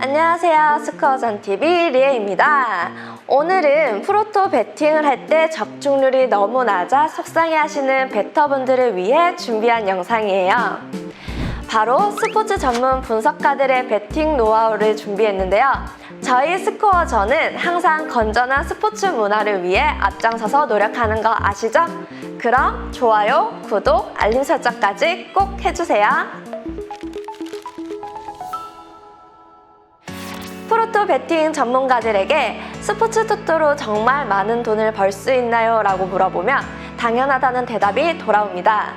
안녕하세요. 스코어전TV 리에입니다. 오늘은 프로토 배팅을 할 때 적중률이 너무 낮아 속상해 하시는 베터분들을 위해 준비한 영상이에요. 바로 스포츠 전문 분석가들의 배팅 노하우를 준비했는데요. 저희 스코어전은 항상 건전한 스포츠 문화를 위해 앞장서서 노력하는 거 아시죠? 그럼 좋아요, 구독, 알림 설정까지 꼭 해주세요. 프로토 베팅 전문가들에게 스포츠 토토로 정말 많은 돈을 벌 수 있나요? 라고 물어보면 당연하다는 대답이 돌아옵니다.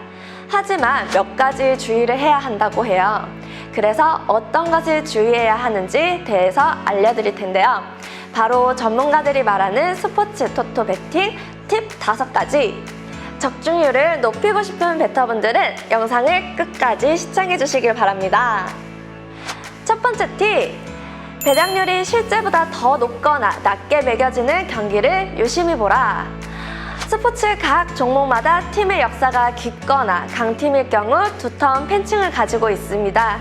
하지만 몇 가지 주의를 해야 한다고 해요. 그래서 어떤 것을 주의해야 하는지 대해서 알려드릴 텐데요. 바로 전문가들이 말하는 스포츠 토토 베팅 팁 5가지. 적중률을 높이고 싶은 베터분들은 영상을 끝까지 시청해 주시길 바랍니다. 첫 번째 팁. 배당률이 실제보다 더 높거나 낮게 매겨지는 경기를 유심히 보라. 스포츠 각 종목마다 팀의 역사가 깊거나 강팀일 경우 두터운 팬층을 가지고 있습니다.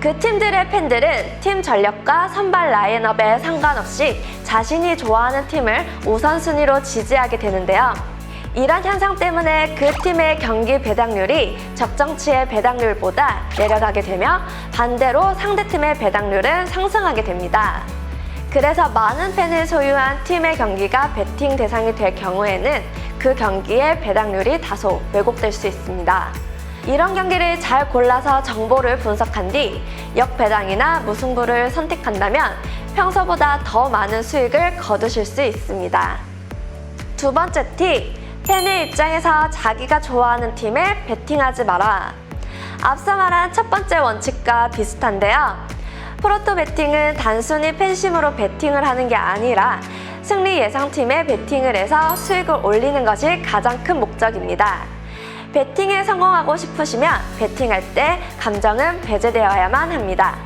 그 팀들의 팬들은 팀 전력과 선발 라인업에 상관없이 자신이 좋아하는 팀을 우선순위로 지지하게 되는데요. 이런 현상 때문에 그 팀의 경기 배당률이 적정치의 배당률보다 내려가게 되며 반대로 상대 팀의 배당률은 상승하게 됩니다. 그래서 많은 팬을 소유한 팀의 경기가 베팅 대상이 될 경우에는 그 경기의 배당률이 다소 왜곡될 수 있습니다. 이런 경기를 잘 골라서 정보를 분석한 뒤 역배당이나 무승부를 선택한다면 평소보다 더 많은 수익을 거두실 수 있습니다. 두 번째 팁, 팬의 입장에서 자기가 좋아하는 팀에 베팅하지 마라. 앞서 말한 첫 번째 원칙과 비슷한데요. 프로토 베팅은 단순히 팬심으로 베팅을 하는 게 아니라 승리 예상팀에 베팅을 해서 수익을 올리는 것이 가장 큰 목적입니다. 베팅에 성공하고 싶으시면 베팅할 때 감정은 배제되어야만 합니다.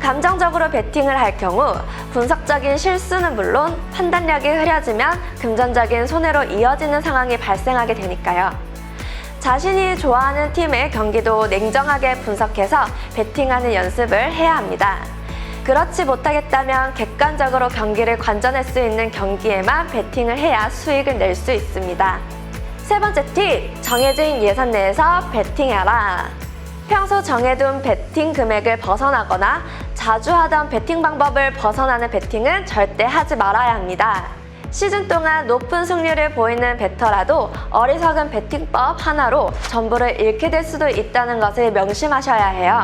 감정적으로 베팅을 할 경우 분석적인 실수는 물론 판단력이 흐려지면 금전적인 손해로 이어지는 상황이 발생하게 되니까요. 자신이 좋아하는 팀의 경기도 냉정하게 분석해서 베팅하는 연습을 해야 합니다. 그렇지 못하겠다면 객관적으로 경기를 관전할 수 있는 경기에만 베팅을 해야 수익을 낼 수 있습니다. 세 번째 팁, 정해진 예산 내에서 베팅해라. 평소 정해둔 베팅 금액을 벗어나거나 자주 하던 베팅 방법을 벗어나는 베팅은 절대 하지 말아야 합니다. 시즌 동안 높은 승률을 보이는 베터라도 어리석은 베팅법 하나로 전부를 잃게 될 수도 있다는 것을 명심하셔야 해요.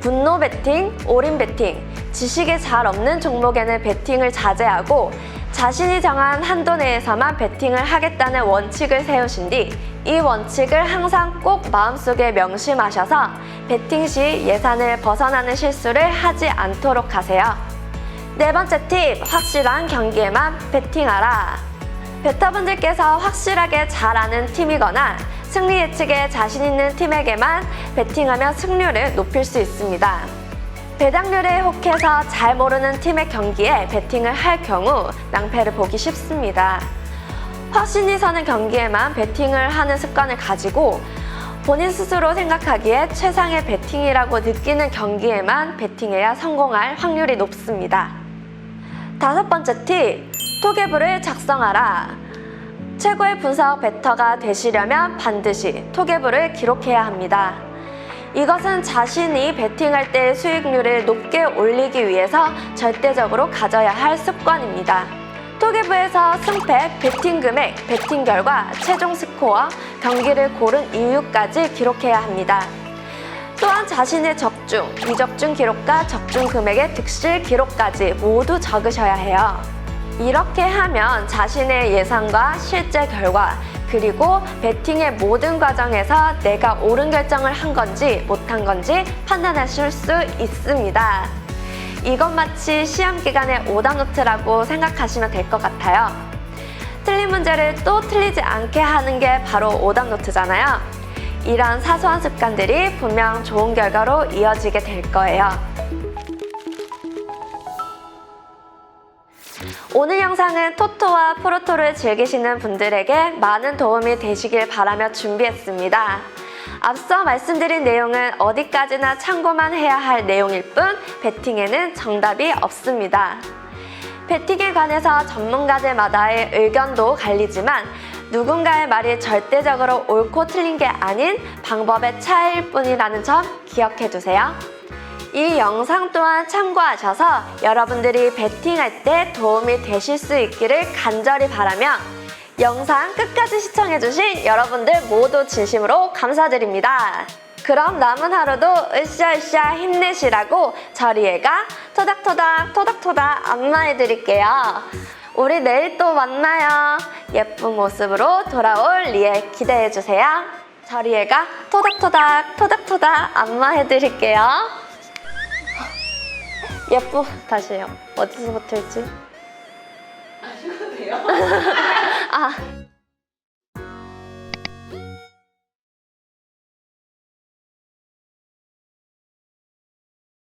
분노 베팅, 올인 베팅, 지식이 잘 없는 종목에는 베팅을 자제하고 자신이 정한 한도 내에서만 베팅을 하겠다는 원칙을 세우신 뒤 이 원칙을 항상 꼭 마음속에 명심하셔서 베팅 시 예산을 벗어나는 실수를 하지 않도록 하세요. 네 번째 팁, 확실한 경기에만 베팅하라. 베터분들께서 확실하게 잘 아는 팀이거나 승리 예측에 자신 있는 팀에게만 베팅하면 승률을 높일 수 있습니다. 배당률에 혹해서 잘 모르는 팀의 경기에 베팅을 할 경우 낭패를 보기 쉽습니다. 확신이 서는 경기에만 베팅을 하는 습관을 가지고 본인 스스로 생각하기에 최상의 베팅이라고 느끼는 경기에만 베팅해야 성공할 확률이 높습니다. 다섯 번째 팁, 토개부를 작성하라. 최고의 분석 베터가 되시려면 반드시 토개부를 기록해야 합니다. 이것은 자신이 베팅할 때의 수익률을 높게 올리기 위해서 절대적으로 가져야 할 습관입니다. 토기부에서 승패, 베팅 금액, 베팅 결과, 최종 스코어, 경기를 고른 이유까지 기록해야 합니다. 또한 자신의 적중, 미적중 기록과 적중 금액의 득실 기록까지 모두 적으셔야 해요. 이렇게 하면 자신의 예상과 실제 결과, 그리고 베팅의 모든 과정에서 내가 옳은 결정을 한 건지 못한 건지 판단하실 수 있습니다. 이것 마치 시험 기간의 오답노트라고 생각하시면 될 것 같아요. 틀린 문제를 또 틀리지 않게 하는 게 바로 오답노트잖아요. 이런 사소한 습관들이 분명 좋은 결과로 이어지게 될 거예요. 오늘 영상은 토토와 프로토를 즐기시는 분들에게 많은 도움이 되시길 바라며 준비했습니다. 앞서 말씀드린 내용은 어디까지나 참고만 해야 할 내용일 뿐 베팅에는 정답이 없습니다. 베팅에 관해서 전문가들마다의 의견도 갈리지만 누군가의 말이 절대적으로 옳고 틀린 게 아닌 방법의 차이일 뿐이라는 점 기억해 두세요. 이 영상 또한 참고하셔서 여러분들이 베팅할 때 도움이 되실 수 있기를 간절히 바라며 영상 끝까지 시청해주신 여러분들 모두 진심으로 감사드립니다. 그럼 남은 하루도 으쌰으쌰 힘내시라고 저리애가 토닥토닥 토닥토닥 안마해드릴게요. 우리 내일 또 만나요. 예쁜 모습으로 돌아올 리에 기대해주세요. 저리애가 토닥토닥 토닥토닥 안마해드릴게요. 예쁘 다시요. 어디서부터 했지? 아,